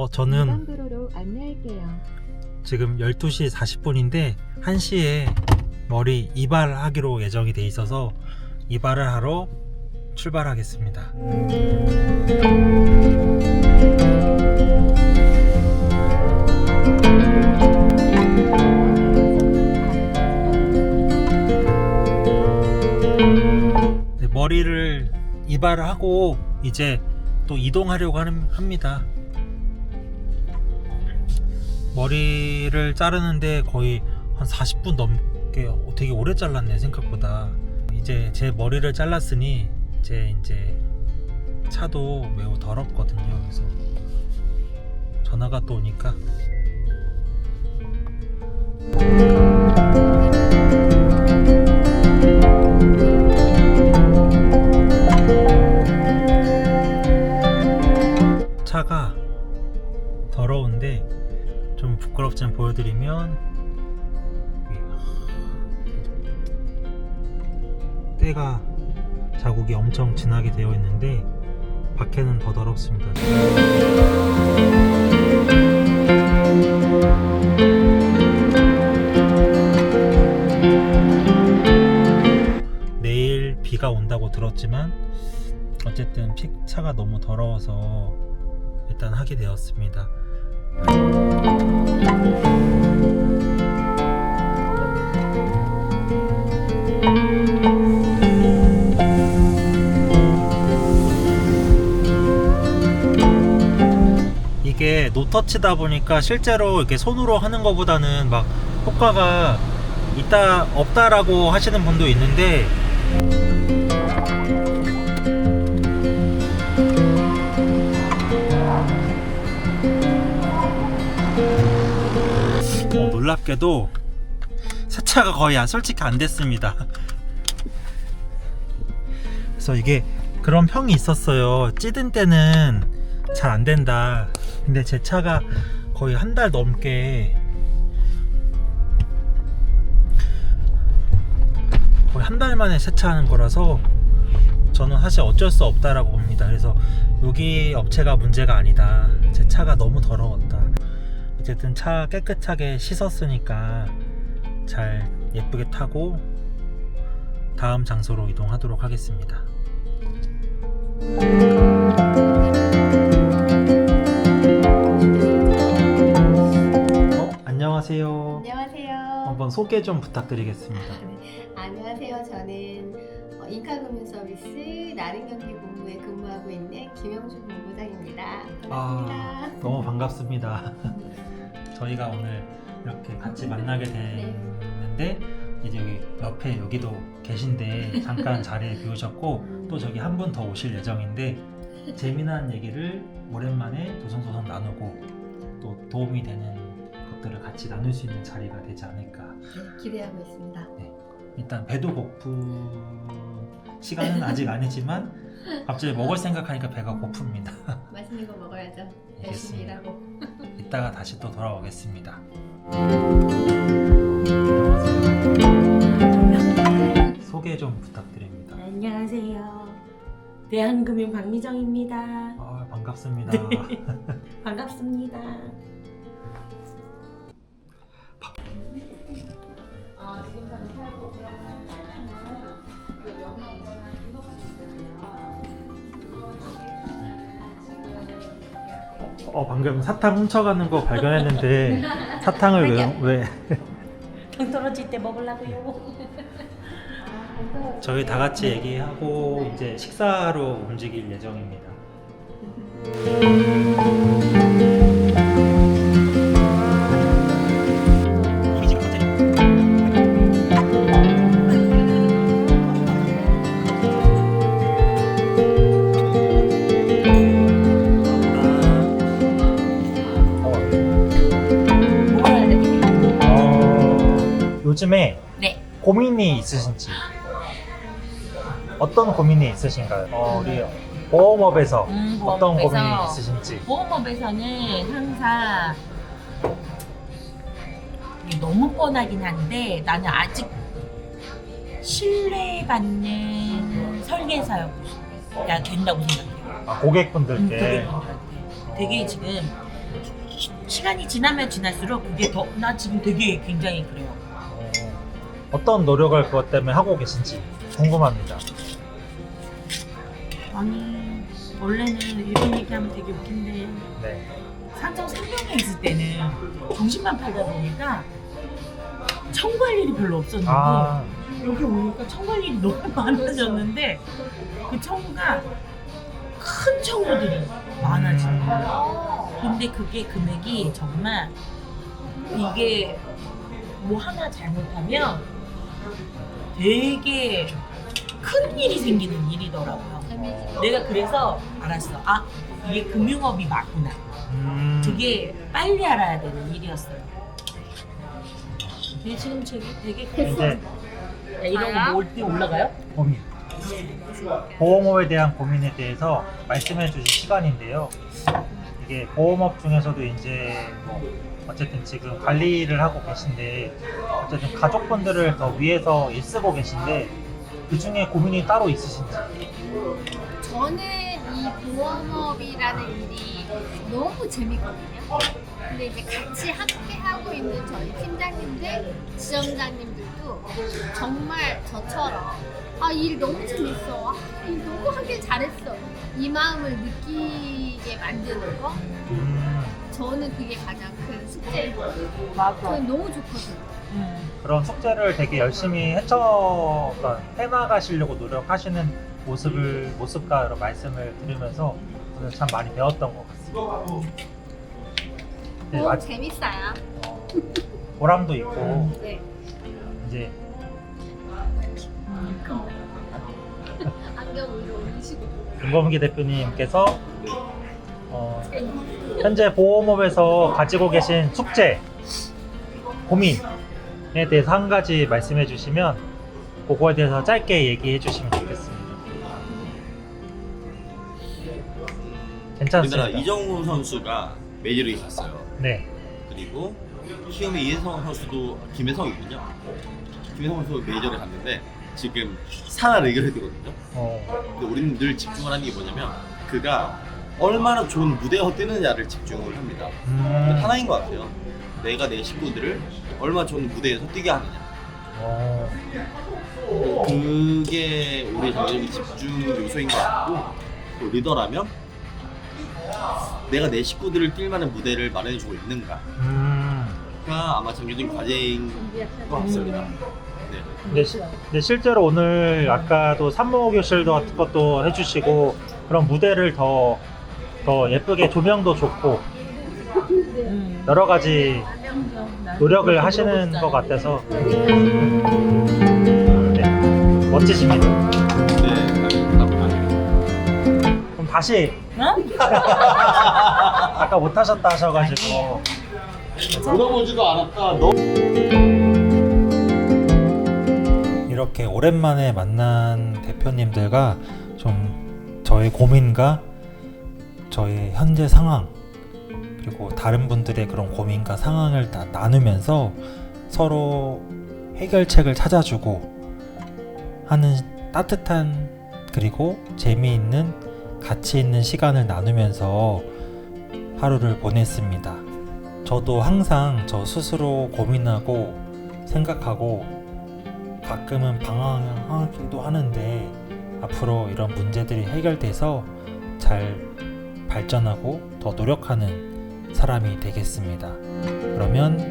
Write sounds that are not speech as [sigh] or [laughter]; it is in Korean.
어, 저는. 지금 12시 40분인데 1시에 머리 이발하기로 예정이 돼 있어서 이발을 하러 출발하겠습니다. 네, 머리를 이발하고 이제 또 이동하려고 하는- 합니다. 머리를 자르는데 거의 한 40분 넘게 되게 오래 잘랐네 생각보다. 이제 제 머리를 잘랐으니 제 이제 차도 매우 더럽거든요. 그래서 전화가 또 오니까 좀 부끄럽지만 보여드리면 때가 자국이 엄청 진하게 되어 있는데 밖에는 더 더럽습니다. 내일 비가 온다고 들었지만 어쨌든 픽 차가 너무 더러워서 일단 하게 되었습니다. 이게 노터치다 보니까 실제로 이렇게 손으로 하는 것보다는 막 효과가 있다 없다라고 하시는 분도 있는데 놀랍게도 세차가 거의 안- 솔직히 안 됐습니다. 그래서 이게 그런 평이 있었어요. 찌든 때는 잘 안 된다. 근데 제 차가 거의 한 달 넘게 거의 한 달 만에 세차하는 거라서 저는 사실 어쩔 수 없다라고 봅니다. 그래서 여기 업체가 문제가 아니다. 제 차가 너무 더러웠다. 어쨌든 차 깨끗하게 씻었으니까 잘 예쁘게 타고 다음 장소로 이동하도록 하겠습니다. 어, 안녕하세요. 안녕하세요. 한번 소개 좀 부탁드리겠습니다. 안녕하세요. 저는 어, 인카금융서비스 나른경기 본부에 근무하고 있는 김영주 본부장입니다. 반갑습니다. 아, 너무 반갑습니다. [laughs] 저희가 오늘 이렇게 같이 만나게 됐는데 이제 여기 옆에 여기도 계신데 잠깐 [laughs] 자리에 비우셨고 또 저기 한 분 더 오실 예정인데 재미난 얘기를 오랜만에 도성도성 나누고 또 도움이 되는 것들을 같이 나눌 수 있는 자리가 되지 않을까. 네, 기대하고 있습니다. 일단 배도 고픈 시간은 아직 [laughs] 아니지만 갑자기 먹을 생각하니까 배가 고픕니다. [laughs] 맛있는 거 먹어야죠. 알겠습니다. 열심히 일하고. 이따가 다시 또 돌아오겠습니다. 소개 좀 부탁드립니다. 안녕하세요. 대한금융 박미정입니다. 아, 반갑습니다. [laughs] 반갑습니다. 어, 방금 사탕 훔쳐가는 거 발견했는데 [laughs] 사탕을 왜, 왜? [laughs] 경 떨어질 때 먹으려고요. [laughs] 저희 다 같이 얘기하고 이제 식사로 움직일 예정입니다. 고민이 있으신지 어떤 고민이 있으신가요? 어, 우리 보험업에서 음, 어떤 보험업에서. 고민이 있으신지 보험업에서는 항상 이게 너무 뻔하긴 한데 나는 아직 신뢰받는 설계사야 된다고 생각해요. 아, 음, 고객분들께 고객분들한테. 되게 지금 시간이 지나면 지날수록 그게 더 나 지금 되게 굉장히 그래요. 어, 어떤 노력을 그것 때문에 하고 계신지 궁금합니다. 아니 원래는 이런 얘기하면 되게 웃긴데 네. 산청 생명에 있을 때는 정신만 팔다 보니까 청구할 일이 별로 없었는데 아, 여기 오니까 청구할 일이 너무 [laughs] 많아졌는데 그 청구가 큰 청구들이 많아지는 거예요. 근데 그게 금액이 정말 이게 뭐 하나 잘못하면 되게 큰 일이 생기는 일이더라고요. 내가 그래서 알았어. 아, 이게 금융업이 맞구나. 음, 그게 빨리 알아야 되는 일이었어요. 근데 지금 되게 되게 이제 야, 이런 거 모을 때 올라가요? 고민. 보험업에 대한 고민에 대해서 말씀해 주신 시간인데요. 이게 보험업 중에서도 이제 뭐 어쨌든 지금 관리를 하고 계신데 어쨌든 가족분들을 더 위해서 일쓰고 계신데 그 중에 고민이 따로 있으신지. 저는 이 보험업이라는 일이 너무 재밌거든요. 근데 이제 같이 함께 하고 있는 저희 팀장님들, 지점장님들도 정말 저처럼 아, 일 너무 재밌어. 아, 일 너무 하길 잘했어. 이 마음을 느끼게 만드는 거. 음, 저는 그게 가장 큰 숙제인 것 같아요. 맞아. 저는 너무 좋거든요. 음. 그런 숙제를 되게 열심히 헤쳐 그러니까 해나가시려고 노력하시는 모습을 모습과 여러 말씀을 들으면서 오늘 참 많이 배웠던 것 같습니다. 네, 너무 마- 재밌어요. 어, 보람도 있고 네. 이제 윤범기 대표님께서 어, 현재 보험업에서 가지고 계신 숙제, 고민에 대해서 한 가지 말씀해 주시면 그거에 대해서 짧게 얘기해 주시면 좋겠습니다. 괜찮습니다. 우리나라 이정우 선수가 메이저리그 갔어요. 네. 그리고 키움의 이혜성 선수도 김혜성이군요. 김혜성 선수 메이저를 갔는데 지금 산하 레귤레이드거든요. 어, 근데 우리는 늘 집중을 하는 게 뭐냐면 그가 얼마나 좋은 무대에서 뛰느냐를 집중을 합니다. 음, 하나인 것 같아요. 내가 내 식구들을 얼마 나 좋은 무대에서 뛰게 하느냐. 어, 그게 우리 전적인 집중 요소인 것 같고 또 리더라면 내가 내 식구들을 뛸 만한 무대를 마련해주고 있는가가 음. 아마 정규적인 과제인 것 같습니다. 네. 근데, 시- 근데 실제로 오늘 아까도 산모 교실도 같은 것도 해주시고 그런 무대를 더, 더 예쁘게 조명도 좋고 음. 여러 가지 노력을 하시는 것 같아서 네, 멋지십니다. 네, 감사합니다. 그럼 다시 어? [laughs] 아까 못하셨다 하셔가지고 물어보지도 않았다. 너 이렇게 오랜만에 만난 대표님들과 좀 저의 고민과 저의 현재 상황 그리고 다른 분들의 그런 고민과 상황을 다 나누면서 서로 해결책을 찾아주고 하는 따뜻한 그리고 재미있는 가치 있는 시간을 나누면서 하루를 보냈습니다. 저도 항상 저 스스로 고민하고 생각하고 가끔은 방황하기도 하는데 앞으로 이런 문제들이 해결돼서 잘 발전하고 더 노력하는 사람이 되겠습니다. 그러면.